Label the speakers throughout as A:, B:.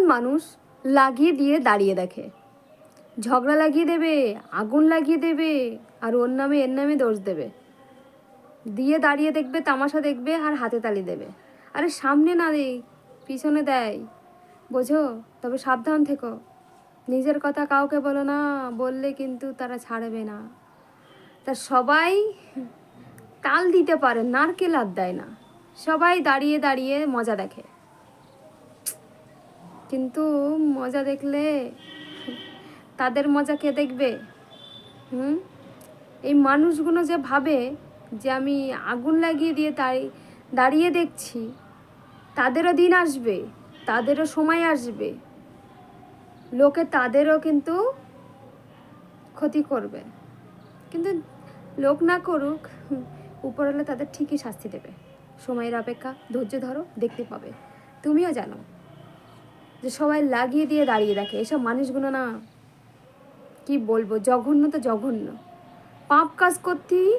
A: এমন মানুষ লাগিয়ে দিয়ে দাঁড়িয়ে দেখে। ঝগড়া লাগিয়ে দেবে, আগুন লাগিয়ে দেবে, আর ওর নামে, এর নামে দোষ দেবে। দিয়ে দাঁড়িয়ে দেখবে, তামাশা দেখবে, আর হাতে তালি দেবে। আরে সামনে না দেই, পিছনে দেয়। বোঝো, তবে সাবধান থেকো। নিজের কথা কাউকে বলো না, বললে কিন্তু তারা ছাড়বে না। তা সবাই তাল দিতে পারে, নারকেল আর দেয় না। সবাই দাঁড়িয়ে দাঁড়িয়ে মজা দেখে। কিন্তু মজা দেখলে তাদের মজা কে দেখবে? হুম? এই মানুষগুলো যে ভাবে যে আমি আগুন লাগিয়ে দিয়ে দাঁড়িয়ে দাঁড়িয়ে দেখছি, তাদেরও দিন আসবে, তাদেরও সময় আসবে। লোকে তাদেরও কিন্তু ক্ষতি করবে। কিন্তু লোক না করুক, উপরওয়ালা তাদের ঠিকই শাস্তি দেবে। সময়ের অপেক্ষা ধৈর্য ধরো, দেখতে পাবে। তুমিও জানো। যে সবাই লাগিয়ে দিয়ে দাঁড়িয়ে দেখে, এসব মানুষগুলো না কি বলব, জঘন্য তো জঘন্য। পাপ কাজ করতেই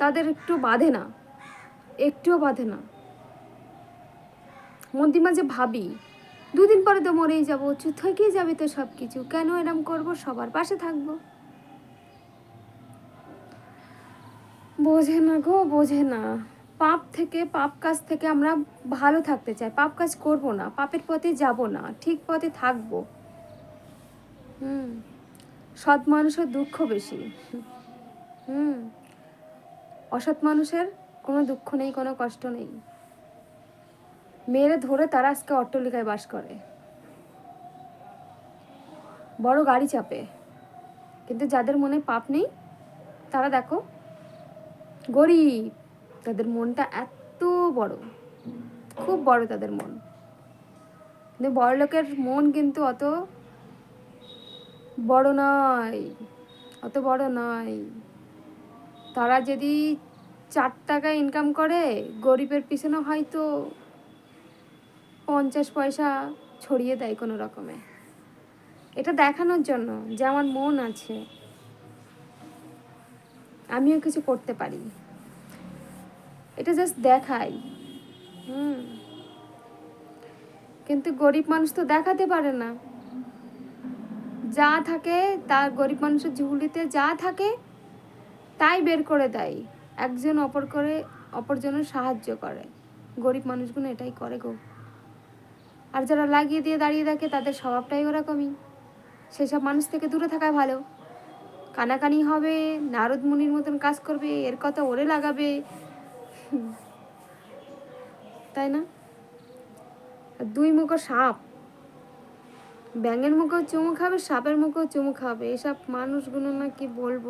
A: তাদের একটু বাধে না, একটুও বাধে না। মধ্যে মাঝে ভাবি, দুদিন পরে তো মরেই যাব, চুপ থেকেই যাবে তো সব কিছু কেন এরম করব, সবার পাশে থাকব। বোঝে না গো, বোঝে না। পাপ থেকে, পাপ কাজ থেকে আমরা ভালো থাকতে চাই। পাপ কাজ করব না, পাপের পথে যাব না, ঠিক পথে থাকব। হুম, সৎ মানুষের দুঃখ বেশি। হুম, অসৎ মানুষের কোনো দুঃখ নেই, কোনো কষ্ট নেই। মেয়েরা ধরে তারা আজকে অট্টলিকায় বাস করে। বড় গাড়ি চাপে। কিন্তু যাদের মনে পাপ নেই, তারা দেখো গরিব। তাদের মনটা এত বড়। খুব বড় তাদের মন। কিন্তু বড় লোকের মন কিন্তু অত বড় নয়, অত বড় নয়। তারা যদি চার টাকা ইনকাম করে, গরিবের পিছনে হয়তো পঞ্চাশ পয়সা ছড়িয়ে দেয় কোনো রকমে। এটা দেখানোর জন্য যে আমার মন আছে। আমিও কিছু করতে পারি। এটা জাস্ট দেখাই। হুম। কিন্তু গরিব মানুষ তো দেখাতে পারে না। যা থাকে তার গরিব মানুষের ঝুলিতে যা থাকে তাই বের করে দেয়। একজন অপর করে, অপরজনের সাহায্য করে। গরিব মানুষগুলো এটাই করে গো। আর যারা লাগিয়ে দিয়ে দাঁড়িয়ে থাকে তাদের স্বভাবটাই ওরকমই। সেসব মানুষ থেকে দূরে থাকা ভালো। কানাকানি হবে, নারদ মুনির মতন কাজ করবে, এর কথা ওরে লাগাবে। তাই না? দুই মুখো সাপ। ব্যাঙের মুখেও চুমু খাবে, সাপের মুখেও চুমু খাবে। এসব মানুষগুলো না কি বলব?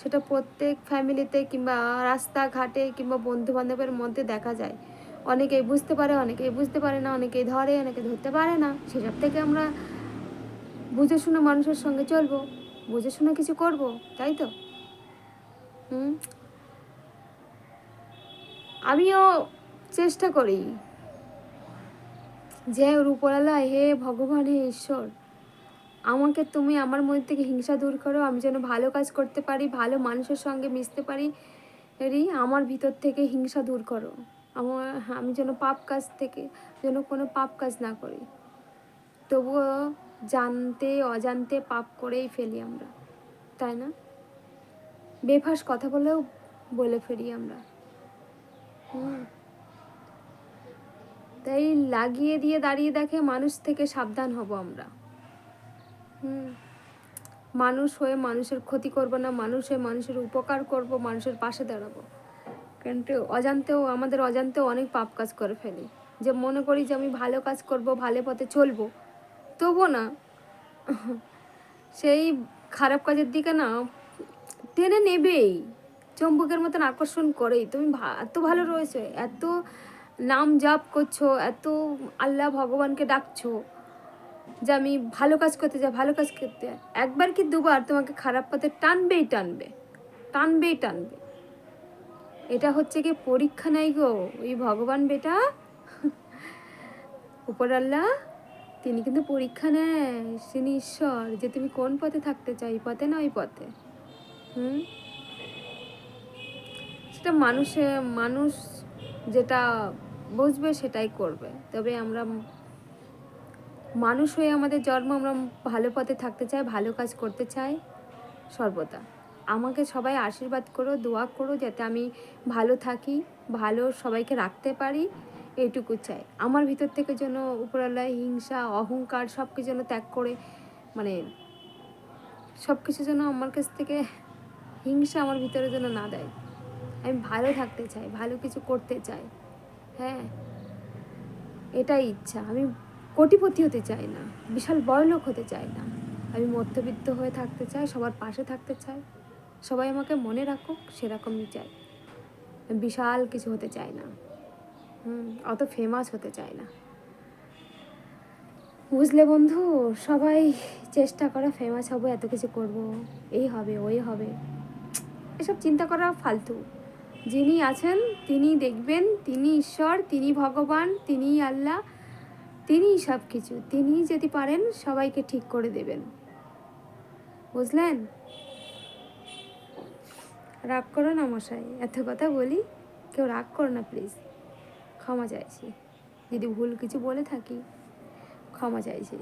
A: সেটা প্রত্যেক ফ্যামিলিতে কিংবা রাস্তাঘাটে কিংবা বন্ধু বান্ধবের মধ্যে দেখা যায়। অনেকেই বুঝতে পারে, অনেকেই বুঝতে পারে না, অনেকেই ধরে, অনেকে ধরতে পারে না। সেসব থেকে আমরা বুঝে শুনে মানুষের সঙ্গে চলবো বুঝে শুনে কিছু করব, তাই তো? হুম? আমিও চেষ্টা করি যে রূপলালা, হে ভগবান, হে ঈশ্বর, আমাকে তুমি আমার মধ্যে থেকে হিংসা দূর করো, আমি যেন ভালো কাজ করতে পারি, ভালো মানুষের সঙ্গে মিশতে পারি, এরই আমার ভিতর থেকে হিংসা দূর করো। আমার আমি যেন পাপ কাজ থেকে, যেন কোনো পাপ কাজ না করি। তবুও জানতে, অজান্তে পাপ করেই ফেলি আমরা, তাই না? বেফাস কথা বলেও বলে ফেলি আমরা। তাই লাগিয়ে দিয়ে দাঁড়িয়ে দেখে মানুষ থেকে সাবধান হব আমরা। হুম। মানুষ হয়ে মানুষের ক্ষতি করব না, মানুষ হয়ে মানুষের উপকার করব, মানুষের পাশে দাঁড়াবো। কিন্তু অজান্তেও, আমাদের অজান্তেও অনেক পাপ কাজ করে ফেলি। যে মনে করি যে আমি ভালো কাজ করব, ভালো পথে চলবো তবু না। সেই খারাপ কাজের দিকে না টেনে নেবেই। চম্বুকের মতন আকর্ষণ করেই। তুমি এত ভালো রয়েছে, এত নাম জাপ করছ, এত আল্লাহ ভগবানকে ডাকছো যে আমি ভালো কাজ করতে চাই, ভালো কাজ করতে একবার কি দুবার তোমাকে খারাপ পথে টানবেই টানবে টানবেই টানবে। এটা হচ্ছে কি পরীক্ষা নাই গো, ওই ভগবান বেটা, উপর আল্লাহ, তিনি কিন্তু পরীক্ষা নেয়, তিনি ঈশ্বর, যে তুমি কোন পথে থাকতে চাই পথে না ওই পথে, হুম? সেটা মানুষে, মানুষ যেটা বুঝবে সেটাই করবে। তবে আমরা মানুষ হয়ে আমাদের জন্ম আমরা ভালো পথে থাকতে চাই, ভালো কাজ করতে চাই, সর্বদা। আমাকে সবাই আশীর্বাদ করো, দোয়া করো যাতে আমি ভালো থাকি, ভালো সবাইকে রাখতে পারি এইটুকু চাই। আমার ভিতর থেকে যেন উপরওয়ালা, হিংসা, অহংকার সব কিছু যেন ত্যাগ করে মানে সব কিছু যেন আমার কাছ থেকে হিংসা আমার ভিতরে যেন না দেয়। আমি ভালো থাকতে চাই, ভালো কিছু করতে চাই। হ্যাঁ এটাই ইচ্ছা। আমি কোটিপতি হতে চাই না, বিশাল বড় লোক হতে চাই না। আমি মধ্যবিত্ত হয়ে থাকতে চাই, সবার পাশে থাকতে চাই। সবাই আমাকে মনে রাখুক, সেরকমই চাই। বিশাল কিছু হতে চাই না। হুম, অত ফেমাস হতে চাই না। বুঝলে বন্ধু, সবাই চেষ্টা করে ফেমাস হব, এত কিছু করব, এই হবে, ওই হবে। এসব চিন্তা করা ফালতু। যিনি আছেন, তিনি দেখবেন, তিনি ঈশ্বর, তিনি ভগবান তিনি আল্লাহ, তিনিই সব কিছু তিনি যদি পারেন, সবাইকে ঠিক করে দেবেন। বুঝলেন? রাগ করো না মশাই, এত কথা বলি, কেউ রাগ করো না প্লিজ ক্ষমা চাইছি। যদি ভুল কিছু বলে থাকি, ক্ষমা চাইছি।